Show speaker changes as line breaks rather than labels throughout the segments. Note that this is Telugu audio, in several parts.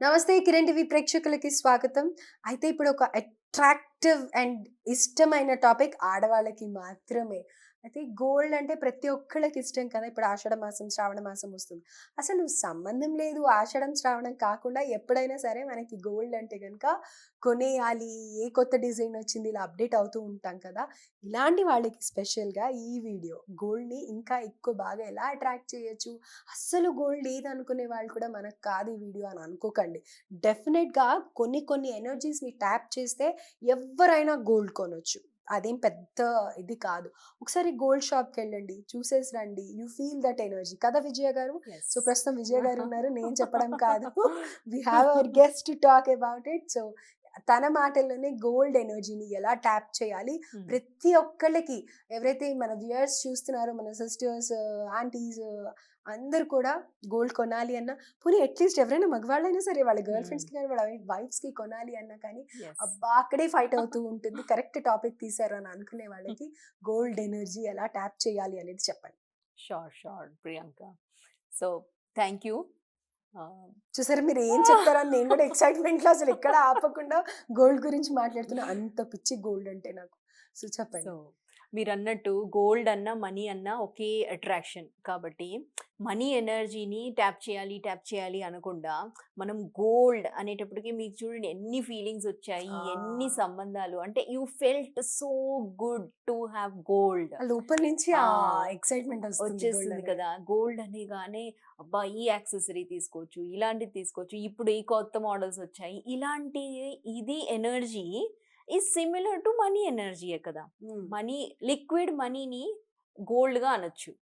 నమస్తే కిరణ్ టీవీ ప్రేక్షకులకి స్వాగతం. అయితే ఇప్పుడు ఒక అట్రాక్టివ్ అండ్ ఇష్టమైన టాపిక్ ఆడవాళ్ళకి మాత్రమే. అయితే గోల్డ్ అంటే ప్రతి ఒక్కళ్ళకి ఇష్టం కదా. ఇప్పుడు ఆషాఢ మాసం శ్రావణ మాసం వస్తుంది. అసలు సంబంధం లేదు ఆషాఢం శ్రావణం కాకుండా ఎప్పుడైనా సరే మనకి గోల్డ్ అంటే కనుక కొనేయాలి ఏ కొత్త డిజైన్ వచ్చింది ఇలా అప్డేట్ అవుతూ ఉంటాం కదా. ఇలాంటి వాళ్ళకి స్పెషల్గా ఈ వీడియో గోల్డ్ని ఇంకా ఎక్కువ బాగా ఎలా అట్రాక్ట్ చేయొచ్చు? అస్సలు గోల్డ్ లేదనుకునే వాళ్ళు కూడా మనకు కాదు ఈ వీడియో అని అనుకోకండి. డెఫినెట్గా కొన్ని కొన్ని ఎనర్జీస్ని ట్యాప్ చేస్తే ఎవరైనా గోల్డ్ కొనొచ్చు. అదేం పెద్ద ఇది కాదు. ఒకసారి గోల్డ్ షాప్కి వెళ్ళండి చూసేసి రండి యూ ఫీల్ దట్ ఎనర్జీ. కదా విజయ గారు? సో ప్రస్తుతం విజయ గారు ఉన్నారు. నేను చెప్పడం కాదు. We have our guest to talk about it so తన మాటల్లోనే గోల్డ్ ఎనర్జీని ఎలా ట్యాప్ చేయాలి? ప్రతి ఒక్కళ్ళకి ఎవరైతే మన వ్యూయర్స్ చూస్తున్నారో మన సిస్టర్స్ ఆంటీస్ అందరు కూడా గోల్డ్ కొనాలి అన్న పోనీ అట్లీస్ట్ ఎవరైనా మగవాళ్ళైనా సరే వాళ్ళ గర్ల్ ఫ్రెండ్స్కి కానీ వాళ్ళ వైఫ్స్కి కొనాలి అన్నా కానీ అబ్బా! అక్కడే ఫైట్ అవుతూ ఉంటుంది. కరెక్ట్ టాపిక్ తీసారు అని అనుకునే వాళ్ళకి గోల్డ్ ఎనర్జీ ఎలా ట్యాప్ చేయాలి అనేది చెప్పండి.
Sure sure Priyanka. So thank you
చూసారా మీరు ఏం చెప్తారని నేను కూడా ఎక్సైట్మెంట్లో అసలు ఎక్కడ ఆపకుండా గోల్డ్ గురించి మాట్లాడుతున్నా. అంత పిచ్చి గోల్డ్ అంటే నాకు. సో చెప్పండి.
మీరు అన్నట్టు గోల్డ్ అన్న మనీ అన్న ఒకే అట్రాక్షన్. కాబట్టి మనీ ఎనర్జీని ట్యాప్ చేయాలి ట్యాప్ చేయాలి అనకుండా మనం గోల్డ్ అనేటప్పటికి మీకు చూడండి ఎన్ని ఫీలింగ్స్ వచ్చాయి ఎన్ని. సంబంధాలు. అంటే you felt so good to have gold.
లోపల నుంచి ఎక్సైట్మెంట్
వచ్చేస్తుంది కదా. గోల్డ్ అనేగానే అబ్బా ఈ యాక్సెసరీ తీసుకోవచ్చు ఇలాంటిది తీసుకోవచ్చు ఇప్పుడు ఈ కొత్త మోడల్స్ వచ్చాయి ఇలాంటి ఇది ఎనర్జీ ఈ సిమిలర్ టు మనీ ఎనర్జీయే కదా? మనీ లిక్విడ్ మనీని గోల్డ్గా అనొచ్చు.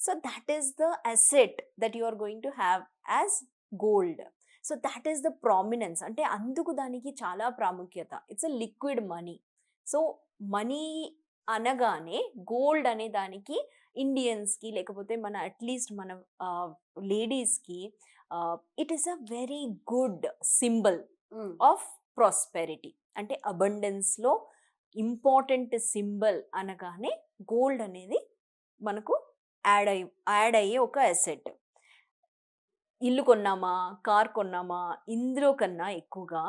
So that is the asset that you are going to have as gold so that is the prominence అంటే అందుకు దానికి చాలా ప్రాముఖ్యత. It's a liquid money so money అనగానే గోల్డ్ అనే దానికి ఇండియన్స్కి లేకపోతే మన అట్లీస్ట్ మన లేడీస్కి it is a very good symbol. Of prosperity అంటే అబండెన్స్లో ఇంపార్టెంట్ సింబల్ అనగానే గోల్డ్ అనేది మనకు యాడ్ అయ్యి యాడ్ అయ్యే ఒక అసెట్ ఇల్లు కొన్నామా? కార్ కొన్నామా? ఇందులో కన్నా ఎక్కువగా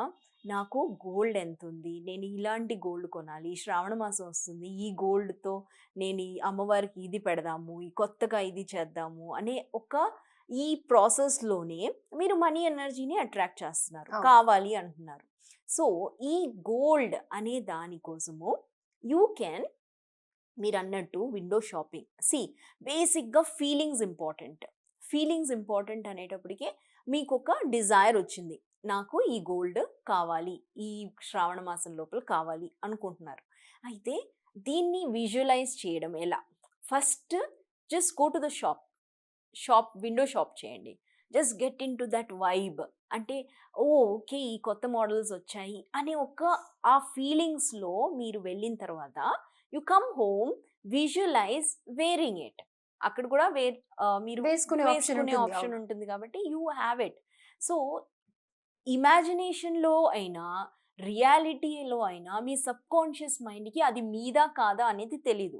నాకు గోల్డ్ ఎంత ఉంది నేను ఇలాంటి గోల్డ్ కొనాలి. శ్రావణ మాసం వస్తుంది. ఈ గోల్డ్తో నేను ఈ అమ్మవారికి ఇది పెడదాము. ఈ కొత్తగా ఇది చేద్దాము అనే ఒక ఈ ప్రాసెస్లోనే మీరు మనీ ఎనర్జీని అట్రాక్ట్ చేస్తున్నారు. కావాలి అంటున్నారు. సో ఈ గోల్డ్ అనే దానికోసము యూ క్యాన్ మీరు అన్నట్టు విండో షాపింగ్. సి బేసిక్గా ఫీలింగ్స్ ఇంపార్టెంట్. ఫీలింగ్స్ ఇంపార్టెంట్ అనేటప్పటికి మీకు ఒక డిజైర్ వచ్చింది. నాకు ఈ గోల్డ్ కావాలి ఈ శ్రావణ మాసం లోపల కావాలి అనుకుంటున్నారు. అయితే దీన్ని విజువలైజ్ చేయడం ఎలా? First just go to the shop. Shop window shop చేయండి. Just get in to that vibe. అంటే ఓ ఓకే ఈ కొత్త మోడల్స్ వచ్చాయి అనే ఒక ఆ ఫీలింగ్స్లో మీరు వెళ్ళిన తర్వాత you come home visualize wearing it. అక్కడ కూడా వేర్ మీరు
వేసుకునే
ఆప్షన్. ఉంటుంది కాబట్టి యూ హ్యావ్ ఇట్. సో ఇమాజినేషన్లో అయినా రియాలిటీలో అయినా మీ సబ్ కాన్షియస్ మైండ్కి అది మీదా కాదా అనేది తెలీదు.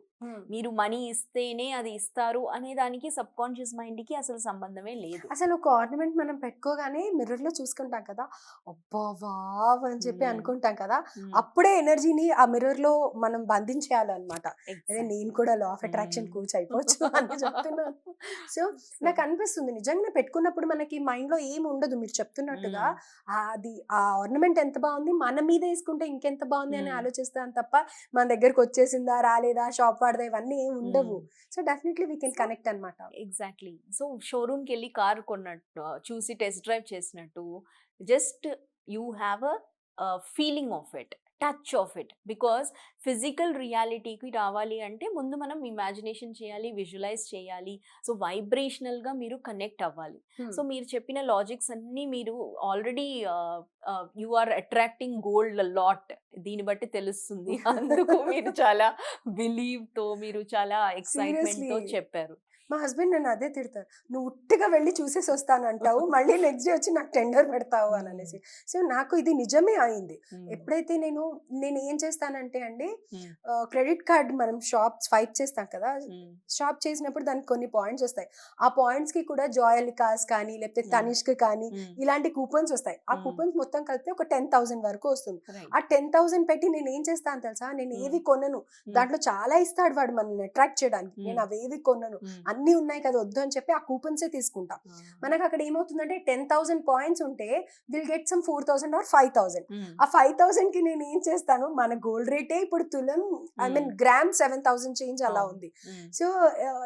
మీరు మనీ ఇస్తేనే అది ఇస్తారు అనే దానికి సబ్ కాన్షియస్ మైండ్కి అసలు సంబంధమే లేదు
అసలు ఒక ఆర్నమెంట్ మనం పెట్టుకోగానే మిర్రర్లో చూసుకుంటాం కదా వావ్ అని చెప్పి. అనుకుంటాం కదా. అప్పుడే ఎనర్జీని ఆ మిర్రర్లో మనం బంధించేయాలన్నమాట అదే. నేను కూడా లా ఆఫ్ అట్రాక్షన్. కోచ్ అయిపోవచ్చు అని చెప్తున్నాను సో నాకు అనిపిస్తుంది నిజంగా పెట్టుకున్నప్పుడు మనకి మైండ్లో ఏం ఉండదు మీరు చెప్తున్నట్టుగా అది ఆ ఆర్నమెంట్ ఎంత బాగుంది మన మీద వేసుకుంటే ఇంకెంత బాగుంది అని. ఆలోచిస్తాను తప్ప మన దగ్గరకు వచ్చేసిందా రాలేదా షాప్ వాడదా ఇవన్నీ ఏం ఉండవు. So definitely we can connect అనమాట
ఎగ్జాక్ట్లీ సో షోరూమ్కి వెళ్ళి కార్ కొన్నట్టు చూసి టెస్ట్ డ్రైవ్ చేసినట్టు just you have a feeling of it touch of it because physical రియాలిటీకి రావాలి అంటే ముందు మనం ఇమాజినేషన్ చేయాలి విజువలైజ్ చేయాలి. సో వైబ్రేషనల్గా మీరు కనెక్ట్ అవ్వాలి. సో మీరు చెప్పిన లాజిక్స్ అన్నీ మీరు already you are attracting gold lot దీన్ని బట్టి తెలుస్తుంది. అందుకు మీరు చాలా బిలీవ్తో మీరు చాలా
ఎక్సైట్మెంట్తో.
చెప్పారు.
మా హస్బెండ్ నన్ను అదే తిడతారు. నువ్వు ఉట్టిగా వెళ్ళి చూసేసి వస్తానంటావు మళ్ళీ నెక్స్ట్ డే వచ్చి నాకు టెండర్ పెడతావు అని అనేసి. సో నాకు ఇది నిజమే అయింది. ఎప్పుడైతే నేను నేను ఏం చేస్తానంటే అండి. క్రెడిట్ కార్డ్ మనం షాప్ స్వైప్ చేస్తాం కదా షాప్ చేసినప్పుడు దానికి కొన్ని పాయింట్స్ వస్తాయి. ఆ పాయింట్స్కి కూడా జాయలికాస్ కానీ లేకపోతే. తనిష్క్ కానీ ఇలాంటి కూపన్స్ వస్తాయి. ఆ. కూపన్స్ మొత్తం కలిపితే ఒక టెన్ థౌసండ్ వరకు వస్తుంది. ఆ టెన్ థౌసండ్ పెట్టి నేను ఏం చేస్తాను తెలుసా? నేను ఏవి కొనను. దాంట్లో చాలా ఇస్తాడు వాడు మనల్ని అట్రాక్ట్ చేయడానికి. నేను. అవేవి కొనను. అన్ని ఉన్నాయి కదా వద్దు అని చెప్పి ఆ కూపన్సే తీసుకుంటా. మనకు అక్కడ ఏమవుతుందంటే టెన్ థౌసండ్ పాయింట్స్ ఉంటే will get some four thousand or five thousand ఆ ఫైవ్ థౌసండ్కి నేను ఏం చేస్తాను? మన గోల్డ్ రేటే ఇప్పుడు తులం I mean. Gram seven thousand change అలా. ఉంది. సో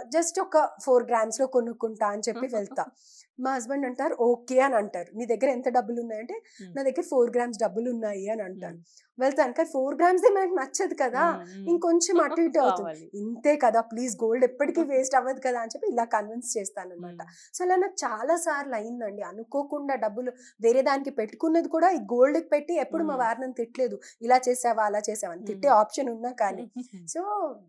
జస్ట్ ఒక ఫోర్ గ్రామ్స్లో కొనుక్కుంటా అని చెప్పి వెళ్తా. మా హస్బెండ్ అంటారు ఓకే అని అంటారు. నీ దగ్గర ఎంత డబ్బులు ఉన్నాయంటే. నా దగ్గర ఫోర్ గ్రామ్స్ డబ్బులు ఉన్నాయి అని అంటారు. వెళ్తాను కానీ ఫోర్ గ్రామ్స్ మనకు నచ్చదు కదా. ఇంకొంచెం అటు ఇటు అవుతుంది. ఇంతే కదా ప్లీజ్ గోల్డ్ ఎప్పటికీ వేస్ట్ అవ్వదు కదా అని చెప్పి ఇలా కన్విన్స్ చేస్తాను అనమాట సో అలా నాకు చాలా సార్లు అయిందండి. అనుకోకుండా డబ్బులు వేరే దానికి పెట్టుకున్నది కూడా ఈ గోల్డ్ పెట్టి ఎప్పుడు మా. వారిని తిట్టలేదు. ఇలా చేసావా అలా చేసావా అని తిట్టే. ఆప్షన్ ఉన్నా కానీ. సో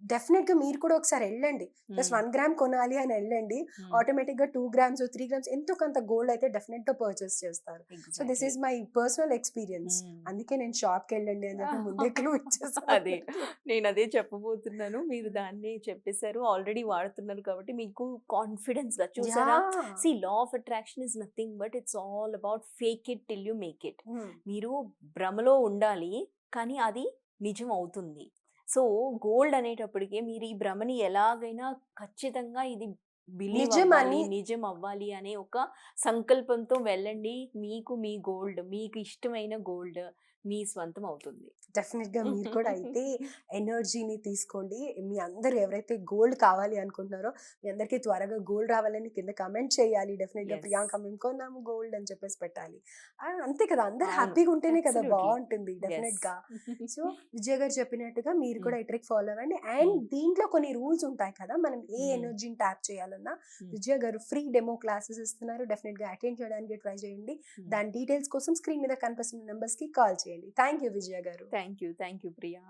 డెఫినెట్గా మీరు కూడా ఒకసారి వెళ్ళండి. జస్ట్ వన్ గ్రామ్ కొనాలి అని వెళ్ళండి. ఆటోమేటిక్గా టూ గ్రామ్స్ త్రీ గ్రామ్స్ ఎంతో కొంత గోల్డ్ అయితే డెఫినెట్గా పర్చేస్ చేస్తారు. So this is my personal experience. అందుకే నేను షాప్కి వెళ్ళండి అని చెప్పి ముందే క్లూ ఇచ్చేసాను
అదే. నేను అదే చెప్పబోతున్నాను. మీరు దాన్ని చెప్పేశారు. ఆల్రెడీ వాడుతున్నారు కాబట్టి మీకు కాన్ఫిడెన్స్గా చూసారా. See law of attraction is nothing but it's all about fake it till you make it. మీరు భ్రమలో ఉండాలి కానీ అది నిజం అవుతుంది. సో గోల్డ్ అనేటప్పటికే మీరు ఈ భ్రమని ఎలాగైనా ఖచ్చితంగా ఇది బిలీవ్
నిజం అని-
నిజం అవ్వాలి అనే ఒక సంకల్పంతో వెళ్ళండి. మీకు మీ గోల్డ్ మీకు ఇష్టమైన గోల్డ్ మీ స్వంతం అవుతుంది
డెఫినెట్గా మీరు కూడా అయితే ఎనర్జీని తీసుకోండి మీ అందరు ఎవరైతే గోల్డ్ కావాలి అనుకుంటున్నారో మీ అందరికీ త్వరగా గోల్డ్ రావాలని కింద కమెంట్ చేయాలి
డెఫినెట్గా.
ప్రియాంక మేము కొన్నాము గోల్డ్ అని చెప్పేసి పెట్టాలి అంతే కదా అందరు హ్యాపీగా ఉంటేనే కదా. బాగుంటుంది డెఫినెట్. గా సో విజయ్ గారు చెప్పినట్టుగా మీరు. కూడా ఈ ట్రిక్ ఫాలో అవ్వండి అండ్. దీంట్లో కొన్ని రూల్స్ ఉంటాయి కదా మనం ఏ. ఎనర్జీని ట్యాప్ చేయాలన్నా. విజయ్ గారు ఫ్రీ డెమో క్లాసెస్ ఇస్తున్నారు డెఫినెట్గా అటెండ్ చేయడానికి ట్రై చేయండి. దాని డీటెయిల్స్ కోసం స్క్రీన్ మీద కనిపిస్తున్న నెంబర్స్కి కాల్ చేయండి. Thank you Vijaya garu
thank you thank you Priya.